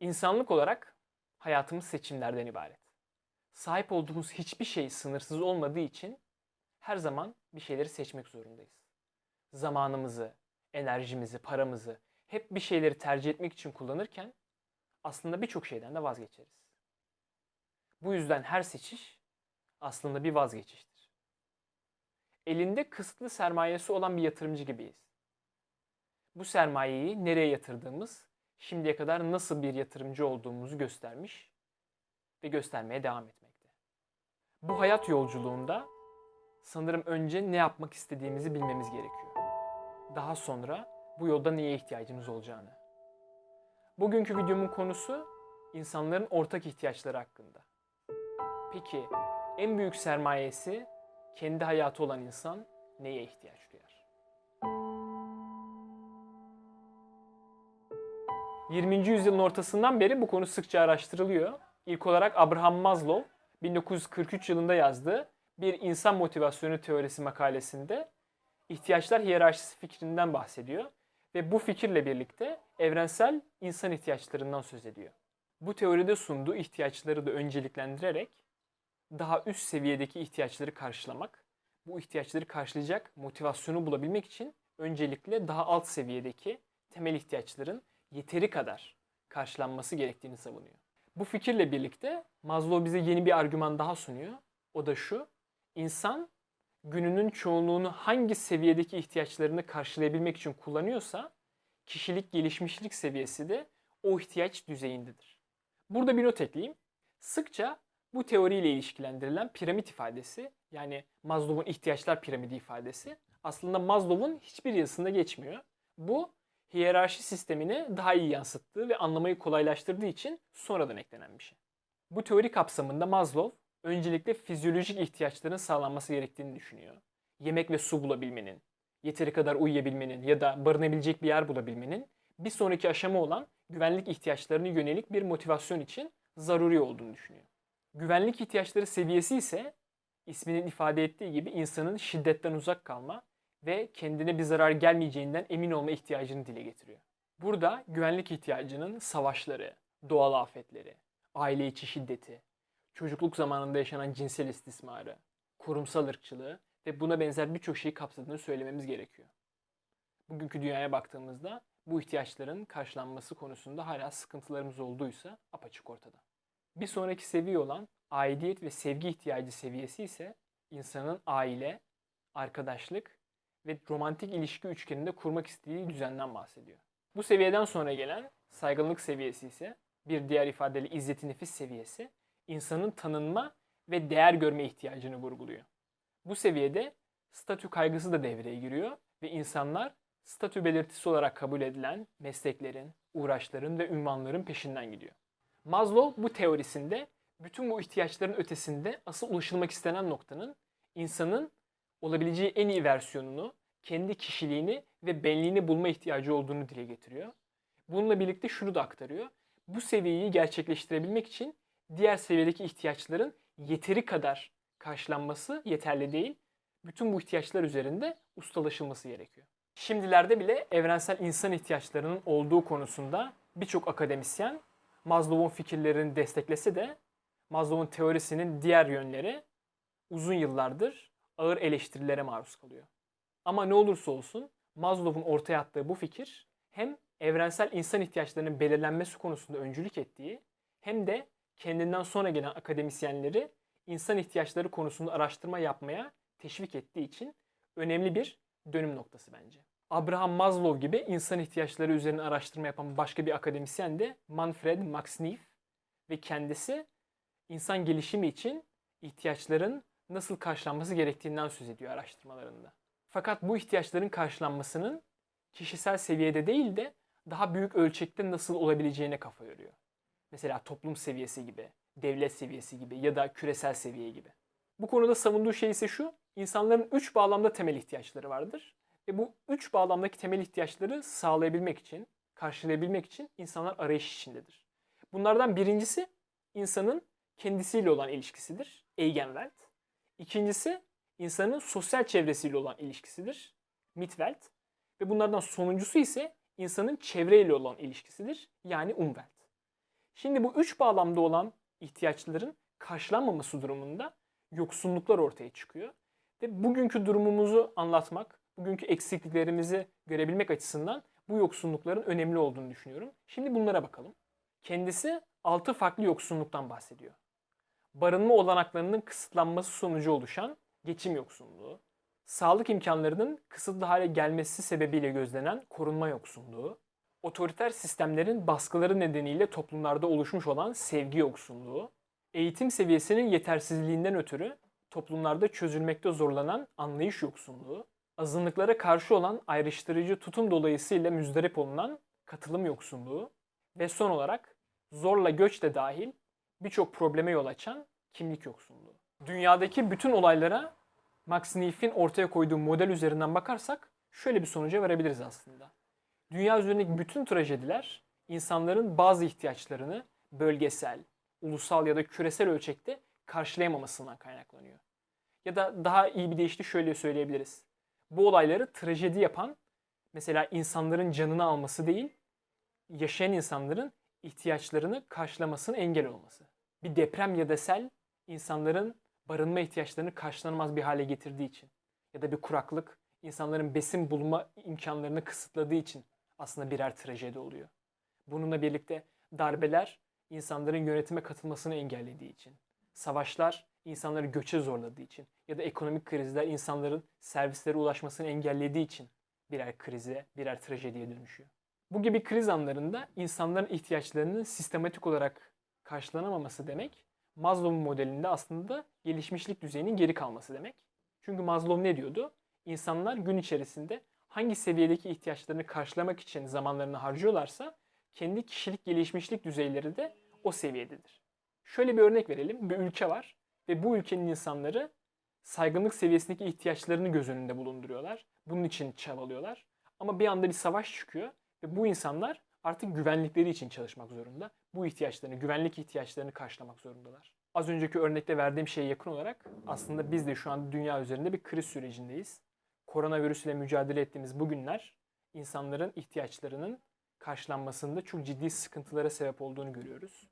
İnsanlık olarak hayatımız seçimlerden ibaret. Sahip olduğumuz hiçbir şey sınırsız olmadığı için her zaman bir şeyleri seçmek zorundayız. Zamanımızı, enerjimizi, paramızı hep bir şeyleri tercih etmek için kullanırken aslında birçok şeyden de vazgeçeriz. Bu yüzden her seçiş aslında bir vazgeçiştir. Elinde kısıtlı sermayesi olan bir yatırımcı gibiyiz. Bu sermayeyi nereye yatırdığımız şimdiye kadar nasıl bir yatırımcı olduğumuzu göstermiş ve göstermeye devam etmekte. Bu hayat yolculuğunda sanırım önce ne yapmak istediğimizi bilmemiz gerekiyor. Daha sonra bu yolda neye ihtiyacımız olacağını. Bugünkü videomun konusu insanların ortak ihtiyaçları hakkında. Peki en büyük sermayesi kendi hayatı olan insan neye ihtiyaç duyar? 20. yüzyılın ortasından beri bu konu sıkça araştırılıyor. İlk olarak Abraham Maslow 1943 yılında yazdığı bir insan motivasyonu teorisi makalesinde ihtiyaçlar hiyerarşisi fikrinden bahsediyor ve bu fikirle birlikte evrensel insan ihtiyaçlarından söz ediyor. Bu teoride sunduğu ihtiyaçları da önceliklendirerek daha üst seviyedeki ihtiyaçları karşılamak, bu ihtiyaçları karşılayacak motivasyonu bulabilmek için öncelikle daha alt seviyedeki temel ihtiyaçların yeteri kadar karşılanması gerektiğini savunuyor. Bu fikirle birlikte Maslow bize yeni bir argüman daha sunuyor. O da şu. İnsan gününün çoğunluğunu hangi seviyedeki ihtiyaçlarını karşılayabilmek için kullanıyorsa kişilik gelişmişlik seviyesi de o ihtiyaç düzeyindedir. Burada bir not ekleyeyim. Sıkça bu teoriyle ilişkilendirilen piramit ifadesi yani Maslow'un ihtiyaçlar piramidi ifadesi aslında Maslow'un hiçbir yazısında geçmiyor. Bu hiyerarşi sistemini daha iyi yansıttığı ve anlamayı kolaylaştırdığı için sonradan eklenen bir şey. Bu teori kapsamında Maslow öncelikle fizyolojik ihtiyaçların sağlanması gerektiğini düşünüyor. Yemek ve su bulabilmenin, yeteri kadar uyuyabilmenin ya da barınabilecek bir yer bulabilmenin bir sonraki aşama olan güvenlik ihtiyaçlarına yönelik bir motivasyon için zaruri olduğunu düşünüyor. Güvenlik ihtiyaçları seviyesi ise isminin ifade ettiği gibi insanın şiddetten uzak kalma ve kendine bir zarar gelmeyeceğinden emin olma ihtiyacını dile getiriyor. Burada güvenlik ihtiyacının savaşları, doğal afetleri, aile içi şiddeti, çocukluk zamanında yaşanan cinsel istismarı, kurumsal ırkçılığı ve buna benzer birçok şeyi kapsadığını söylememiz gerekiyor. Bugünkü dünyaya baktığımızda bu ihtiyaçların karşılanması konusunda hala sıkıntılarımız olduysa apaçık ortada. Bir sonraki seviye olan aidiyet ve sevgi ihtiyacı seviyesi ise insanın aile, arkadaşlık ve romantik ilişki üçgeninde kurmak istediği düzenden bahsediyor. Bu seviyeden sonra gelen saygınlık seviyesi ise bir diğer ifadeyle izzeti nefis seviyesi insanın tanınma ve değer görme ihtiyacını vurguluyor. Bu seviyede statü kaygısı da devreye giriyor ve insanlar statü belirtisi olarak kabul edilen mesleklerin, uğraşların ve ünvanların peşinden gidiyor. Maslow bu teorisinde bütün bu ihtiyaçların ötesinde asıl ulaşılmak istenen noktanın insanın olabileceği en iyi versiyonunu, kendi kişiliğini ve benliğini bulma ihtiyacı olduğunu dile getiriyor. Bununla birlikte şunu da aktarıyor. Bu seviyeyi gerçekleştirebilmek için diğer seviyedeki ihtiyaçların yeteri kadar karşılanması yeterli değil. Bütün bu ihtiyaçlar üzerinde ustalaşılması gerekiyor. Şimdilerde bile evrensel insan ihtiyaçlarının olduğu konusunda birçok akademisyen Maslow'un fikirlerini desteklese de Maslow'un teorisinin diğer yönleri uzun yıllardır ağır eleştirilere maruz kalıyor. Ama ne olursa olsun Maslow'un ortaya attığı bu fikir hem evrensel insan ihtiyaçlarının belirlenmesi konusunda öncülük ettiği hem de kendinden sonra gelen akademisyenleri insan ihtiyaçları konusunda araştırma yapmaya teşvik ettiği için önemli bir dönüm noktası bence. Abraham Maslow gibi insan ihtiyaçları üzerine araştırma yapan başka bir akademisyen de Manfred Max Neef ve kendisi insan gelişimi için ihtiyaçların nasıl karşılanması gerektiğinden söz ediyor araştırmalarında. Fakat bu ihtiyaçların karşılanmasının kişisel seviyede değil de daha büyük ölçekte nasıl olabileceğine kafa yoruyor. Mesela toplum seviyesi gibi, devlet seviyesi gibi ya da küresel seviye gibi. Bu konuda savunduğu şey ise şu, insanların üç bağlamda temel ihtiyaçları vardır. Ve bu üç bağlamdaki temel ihtiyaçları sağlayabilmek için, karşılayabilmek için insanlar arayış içindedir. Bunlardan birincisi insanın kendisiyle olan ilişkisidir. Eigenwelt. İkincisi insanın sosyal çevresiyle olan ilişkisidir. Mitwelt. Ve bunlardan sonuncusu ise insanın çevreyle olan ilişkisidir. Yani Umwelt. Şimdi bu üç bağlamda olan ihtiyaçların karşılanmaması durumunda yoksunluklar ortaya çıkıyor. Ve bugünkü durumumuzu anlatmak, bugünkü eksikliklerimizi görebilmek açısından bu yoksunlukların önemli olduğunu düşünüyorum. Şimdi bunlara bakalım. Kendisi altı farklı yoksunluktan bahsediyor. Barınma olanaklarının kısıtlanması sonucu oluşan geçim yoksunluğu, sağlık imkanlarının kısıtlı hale gelmesi sebebiyle gözlenen korunma yoksunluğu, otoriter sistemlerin baskıları nedeniyle toplumlarda oluşmuş olan sevgi yoksunluğu, eğitim seviyesinin yetersizliğinden ötürü toplumlarda çözülmekte zorlanan anlayış yoksunluğu, azınlıklara karşı olan ayrıştırıcı tutum dolayısıyla müzdarip olunan katılım yoksunluğu ve son olarak zorla göç de dahil birçok probleme yol açan kimlik yoksunluğu. Dünyadaki bütün olaylara Max Neef'in ortaya koyduğu model üzerinden bakarsak şöyle bir sonuca varabiliriz aslında. Dünya üzerindeki bütün trajediler insanların bazı ihtiyaçlarını bölgesel, ulusal ya da küresel ölçekte karşılayamamasından kaynaklanıyor. Ya da daha iyi bir deyişle şöyle söyleyebiliriz. Bu olayları trajedi yapan mesela insanların canını alması değil, yaşayan insanların ihtiyaçlarını karşılamasına engel olması. Bir deprem ya da sel insanların barınma ihtiyaçlarını karşılanamaz bir hale getirdiği için ya da bir kuraklık insanların besin bulma imkanlarını kısıtladığı için aslında birer trajedi oluyor. Bununla birlikte darbeler insanların yönetime katılmasını engellediği için, savaşlar insanları göçe zorladığı için ya da ekonomik krizler insanların servislere ulaşmasını engellediği için birer krize, birer trajediye dönüşüyor. Bu gibi kriz anlarında insanların ihtiyaçlarının sistematik olarak karşılanamaması demek, Maslow'un modelinde aslında gelişmişlik düzeyinin geri kalması demek. Çünkü Maslow ne diyordu? İnsanlar gün içerisinde hangi seviyedeki ihtiyaçlarını karşılamak için zamanlarını harcıyorlarsa kendi kişilik gelişmişlik düzeyleri de o seviyededir. Şöyle bir örnek verelim. Bir ülke var ve bu ülkenin insanları saygınlık seviyesindeki ihtiyaçlarını göz önünde bulunduruyorlar. Bunun için çabalıyorlar. Ama bir anda bir savaş çıkıyor ve bu insanlar artık güvenlikleri için çalışmak zorunda. Bu ihtiyaçlarını, güvenlik ihtiyaçlarını karşılamak zorundalar. Az önceki örnekte verdiğim şeye yakın olarak aslında biz de şu an dünya üzerinde bir kriz sürecindeyiz. Koronavirüs ile mücadele ettiğimiz bu günler insanların ihtiyaçlarının karşılanmasında çok ciddi sıkıntılara sebep olduğunu görüyoruz.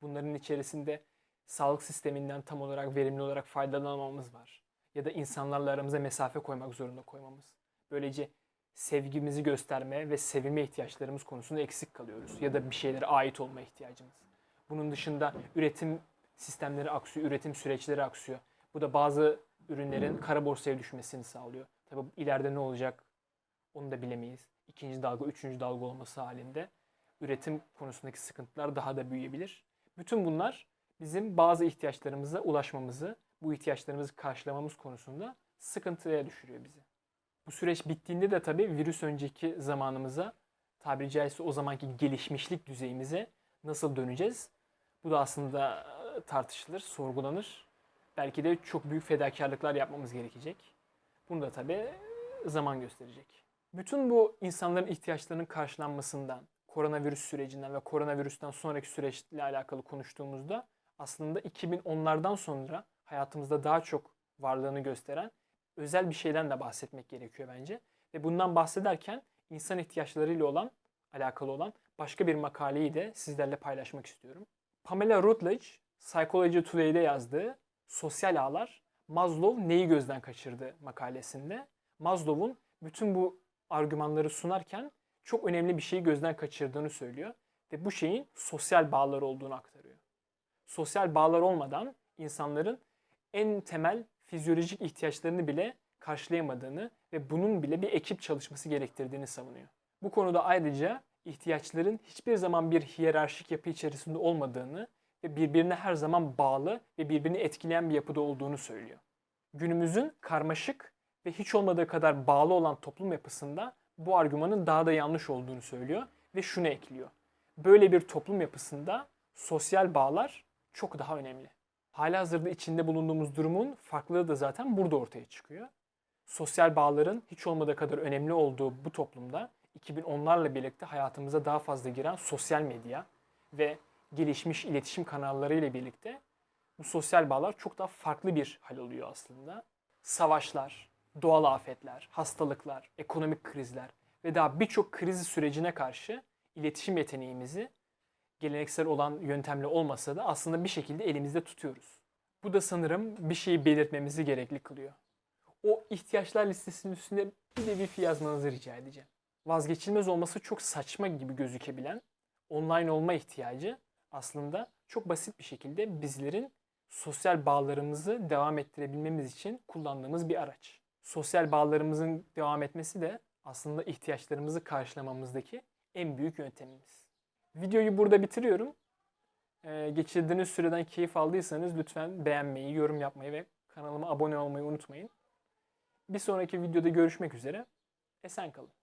Bunların içerisinde sağlık sisteminden tam olarak verimli olarak faydalanamamız var. Ya da insanlarla aramıza mesafe koymak zorunda koymamız. Böylece sevgimizi gösterme ve sevilme ihtiyaçlarımız konusunda eksik kalıyoruz. Ya da bir şeylere ait olma ihtiyacımız. Bunun dışında üretim sistemleri aksıyor, üretim süreçleri aksıyor. Bu da bazı ürünlerin kara borsaya düşmesini sağlıyor. Tabi ileride ne olacak onu da bilemeyiz. İkinci dalga, üçüncü dalga olması halinde üretim konusundaki sıkıntılar daha da büyüyebilir. Bütün bunlar bizim bazı ihtiyaçlarımıza ulaşmamızı, bu ihtiyaçlarımızı karşılamamız konusunda sıkıntıya düşürüyor bizi. Bu süreç bittiğinde de tabii virüs önceki zamanımıza, tabiri caizse o zamanki gelişmişlik düzeyimize nasıl döneceğiz? Bu da aslında e, tartışılır, sorgulanır. Belki de çok büyük fedakarlıklar yapmamız gerekecek. Bunu da tabii zaman gösterecek. Bütün bu insanların ihtiyaçlarının karşılanmasından, koronavirüs sürecinden ve koronavirüsten sonraki süreçle alakalı konuştuğumuzda aslında 2010'lardan sonra hayatımızda daha çok varlığını gösteren özel bir şeyden de bahsetmek gerekiyor bence. Ve bundan bahsederken insan ihtiyaçlarıyla olan, alakalı olan başka bir makaleyi de sizlerle paylaşmak istiyorum. Pamela Rutledge, Psychology Today'de yazdığı Sosyal Ağlar, Maslow neyi gözden kaçırdı makalesinde. Maslow'un bütün bu argümanları sunarken çok önemli bir şeyi gözden kaçırdığını söylüyor ve bu şeyin sosyal bağlar olduğunu aktarıyor. Sosyal bağlar olmadan insanların en temel fizyolojik ihtiyaçlarını bile karşılayamadığını ve bunun bile bir ekip çalışması gerektirdiğini savunuyor. Bu konuda ayrıca ihtiyaçların hiçbir zaman bir hiyerarşik yapı içerisinde olmadığını ve birbirine her zaman bağlı ve birbirini etkileyen bir yapıda olduğunu söylüyor. Günümüzün karmaşık ve hiç olmadığı kadar bağlı olan toplum yapısında bu argümanın daha da yanlış olduğunu söylüyor ve şunu ekliyor. Böyle bir toplum yapısında sosyal bağlar çok daha önemli. Halihazırda içinde bulunduğumuz durumun farklılığı da zaten burada ortaya çıkıyor. Sosyal bağların hiç olmadığı kadar önemli olduğu bu toplumda 2010'larla birlikte hayatımıza daha fazla giren sosyal medya ve gelişmiş iletişim kanalları ile birlikte bu sosyal bağlar çok daha farklı bir hal alıyor aslında. Savaşlar, doğal afetler, hastalıklar, ekonomik krizler ve daha birçok kriz sürecine karşı iletişim yeteneğimizi geleneksel olan yöntemle olmasa da aslında bir şekilde elimizde tutuyoruz. Bu da sanırım bir şeyi belirtmemizi gerekli kılıyor. O ihtiyaçlar listesinin üstünde bir de wifi yazmanızı rica edeceğim. Vazgeçilmez olması çok saçma gibi gözükebilen online olma ihtiyacı aslında çok basit bir şekilde bizlerin sosyal bağlarımızı devam ettirebilmemiz için kullandığımız bir araç. Sosyal bağlarımızın devam etmesi de aslında ihtiyaçlarımızı karşılamamızdaki en büyük yöntemimiz. Videoyu burada bitiriyorum. Ee, geçirdiğiniz süreden keyif aldıysanız lütfen beğenmeyi, yorum yapmayı ve kanalıma abone olmayı unutmayın. Bir sonraki videoda görüşmek üzere. Esen kalın.